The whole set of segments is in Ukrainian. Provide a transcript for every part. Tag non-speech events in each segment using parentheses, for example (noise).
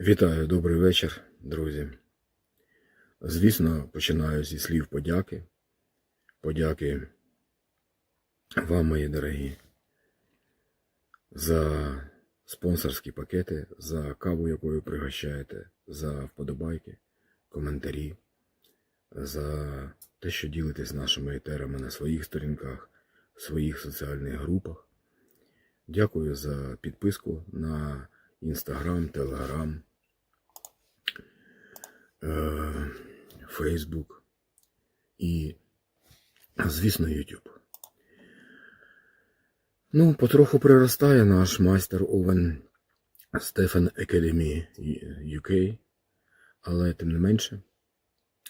Вітаю, добрий вечір, друзі. Звісно, починаю зі слів подяки. Подяки вам, мої дорогі, за спонсорські пакети, за каву, якою пригощаєте, за вподобайки, коментарі, за те, що ділитесь нашими етерами на своїх сторінках, в своїх соціальних групах. Дякую за підписку на Інстаграм, Телеграм, Фейсбук і, звісно, Ютуб. Ну, потроху приростає наш майстер Овен Стефан Academy UK, але тим не менше,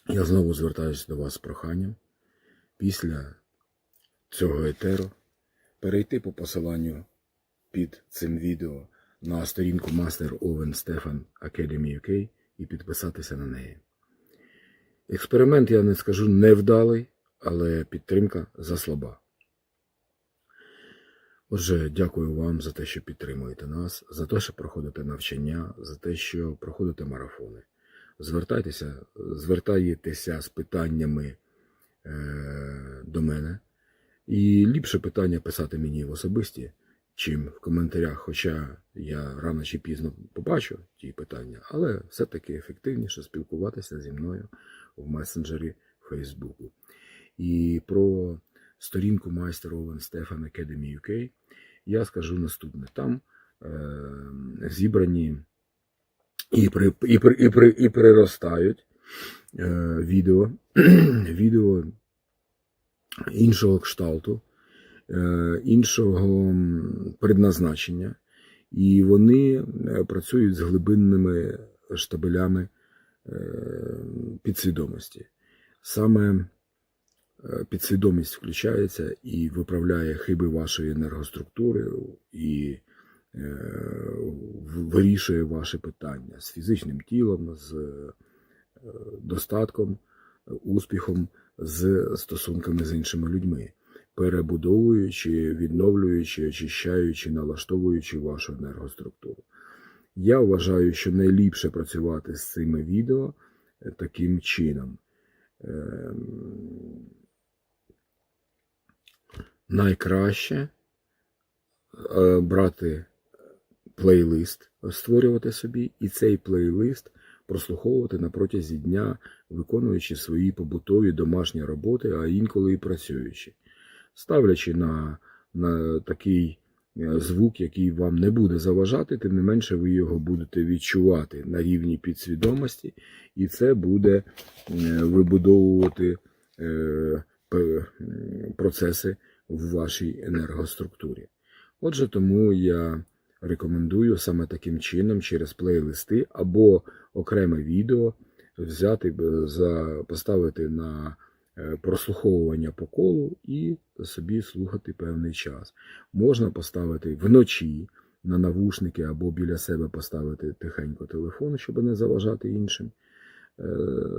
я знову звертаюся до вас з проханням після цього етеру перейти по посиланню під цим відео на сторінку Master Oven Stefan Academy UK і підписатися на неї. Експеримент, я не скажу невдалий, але підтримка заслаба. Отже, дякую вам за те, що підтримуєте нас, за те, що проходите навчання, за те, що проходите марафони. Звертайтеся, звертаєтеся з питаннями е, до мене. І ліпше питання писати мені в особисті, чим в коментарях, хоча я рано чи пізно побачу ті питання, але все-таки ефективніше спілкуватися зі мною в месенджері Фейсбуку. І про сторінку майстер Овен Стефан Academy UK я скажу наступне. Там е, зібрані і, при, і, при, і, при, і приростають е, відео, (clears throat) відео іншого кшталту, іншого предназначення, і вони е, працюють з глибинними штабелями е, підсвідомості. Саме підсвідомість включається і виправляє хиби вашої енергоструктури і вирішує ваші питання з фізичним тілом, з достатком, успіхом з стосунками з іншими людьми, перебудовуючи, відновлюючи, очищаючи, налаштовуючи вашу енергоструктуру. Я вважаю, що найліпше працювати з цими відео таким чином. Найкраще брати плейлист, створювати собі, і цей плейлист прослуховувати на протязі дня, виконуючи свої побутові домашні роботи, а інколи і працюючи, ставлячи на, на такий звук, який вам не буде заважати, тим не менше ви його будете відчувати на рівні підсвідомості, і це буде вибудовувати процеси в вашій енергоструктурі. Отже, тому я рекомендую саме таким чином через плейлисти або окреме відео взяти, поставити на е, прослуховування по колу і собі слухати певний час. Можна поставити вночі на навушники або біля себе поставити тихенько телефон, щоб не заважати іншим е,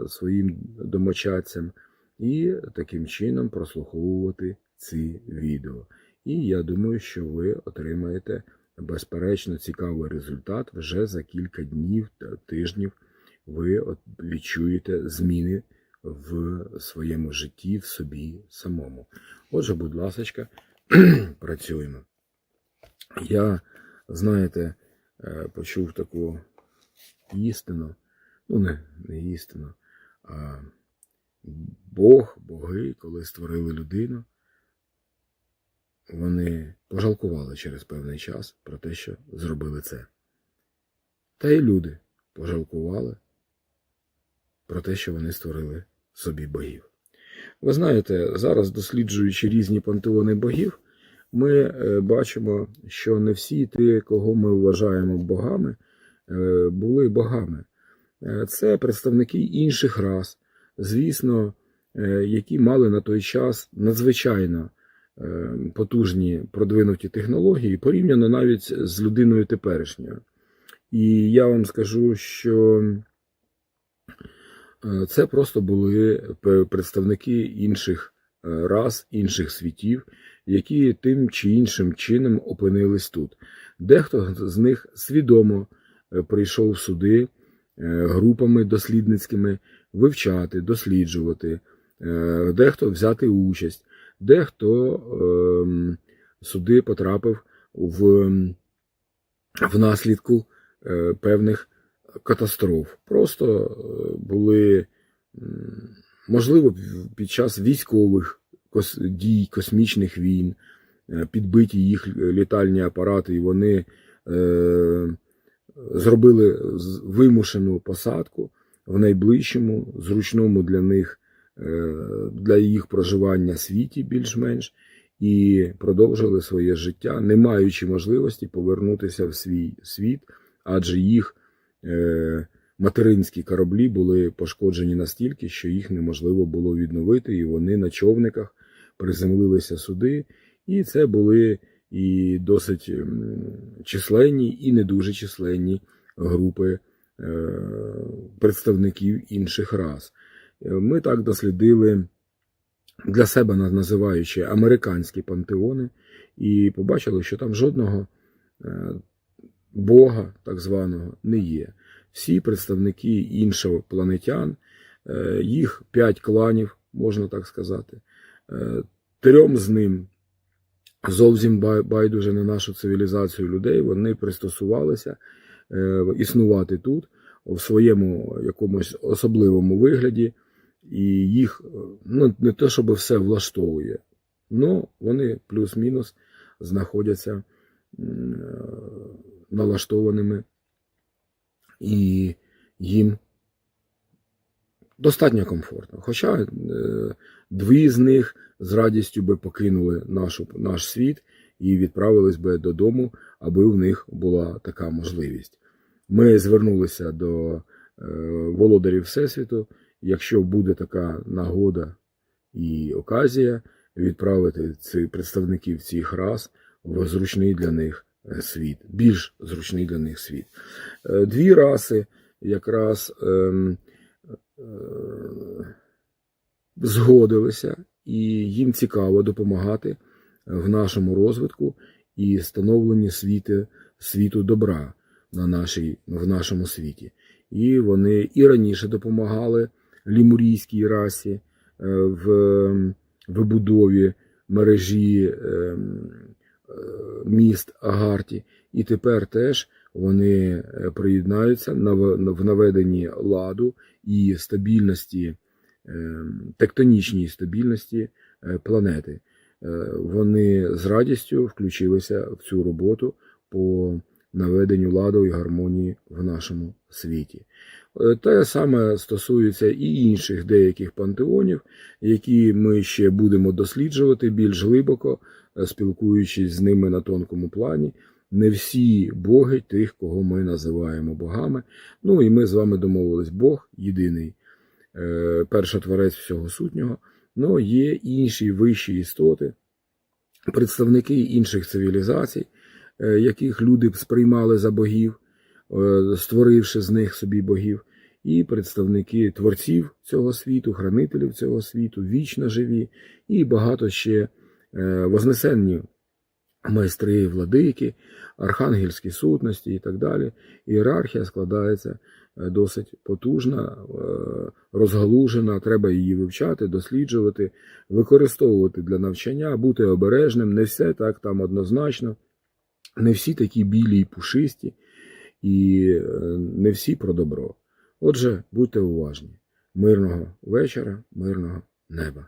своїм домочадцям, і таким чином прослуховувати ці відео. І я думаю, що ви отримаєте безперечно цікавий результат вже за кілька днів та тижнів ви відчуєте зміни в своєму житті, в собі самому. Отже, будь ласка, (clears throat) працюємо. Я, знаєте, е, почув таку істину, ну, не, не істину, а Бог, боги, коли створили людину, вони пожалкували через певний час про те, що зробили це. Та й люди пожалкували про те, що вони створили собі богів. Ви знаєте, зараз, досліджуючи різні пантеони богів, ми е, бачимо, що не всі ті, кого ми вважаємо богами, е, були богами. Е, це представники інших рас, звісно, які мали на той час надзвичайно потужні продвинуті технології, порівняно навіть з людиною теперішньою. І я вам скажу, що це просто були представники інших рас, інших світів, які тим чи іншим чином опинились тут. Дехто з них свідомо е, прийшов сюди е, групами дослідницькими вивчати, досліджувати, е, дехто взяти участь, дехто ем, сюди потрапив в, внаслідку е, певних катастроф. Просто е, були, можливо, під час військових дій, космічних війн, е, підбиті їх літальні апарати, і вони е, зробили вимушену посадку в найближчому, зручному для них, для їх проживання світі більш-менш, і продовжили своє життя, не маючи можливості повернутися в свій світ, адже їх материнські кораблі були пошкоджені настільки, що їх неможливо було відновити, і вони на човниках приземлилися сюди. І це були і досить численні, і не дуже численні групи е, представників інших рас. Е, Ми так дослідили для себе називаючи американські пантеони, і побачили, що там жодного е, Бога, так званого, не є. Всі представники іншопланетян, е, їх п'ять кланів, можна так сказати. Е, Трьом з ним зовсім байдуже на нашу цивілізацію людей, вони пристосувалися е, існувати тут у своєму якомусь особливому вигляді, і їх ну, не те, щоб все влаштовує, але вони плюс-мінус знаходяться налаштованими, і їм достатньо комфортно. Хоча е, дві з них з радістю би покинули нашу, наш світ і відправились би додому, аби в них була така можливість. Ми звернулися до е, володарів Всесвіту. Якщо буде така нагода і оказія, відправити цих представників цих рас в зручний для них світ, більш зручний для них світ. Е, Дві раси якраз ем, е, згодилися, і їм цікаво допомагати в нашому розвитку і становленні світи, світу добра на нашій, в нашому світі. І вони і раніше допомагали лімурійській расі е, в вибудові мережі ем, е, міст Агарті, і тепер теж вони е, приєднаються в- наведенні ладу і стабільності, ем, тектонічній стабільності е, планети. Е, Вони з радістю включилися в цю роботу по наведенню ладу і гармонії в нашому світі. Е, Те саме стосується і інших деяких пантеонів, які ми ще будемо досліджувати більш глибоко, е, спілкуючись з ними на тонкому плані. Не всі боги тих, кого ми називаємо богами. Ну і ми з вами домовились, Бог єдиний, е, першотворець всього сутнього. Ну, є інші вищі істоти, представники інших цивілізацій, е, яких люди сприймали за богів, е, створивши з них собі богів, і представники творців цього світу, хранителів цього світу, вічно живі, і багато ще е, вознесенні майстри владики, архангельські сутності і так далі. Ієрархія складається е, досить потужна, е, розгалужена. Треба її вивчати, досліджувати, використовувати для навчання, бути обережним. Не все так там однозначно, не всі такі білі і пушисті, і е, не всі про добро. Отже, будьте уважні. Мирного вечора, мирного неба.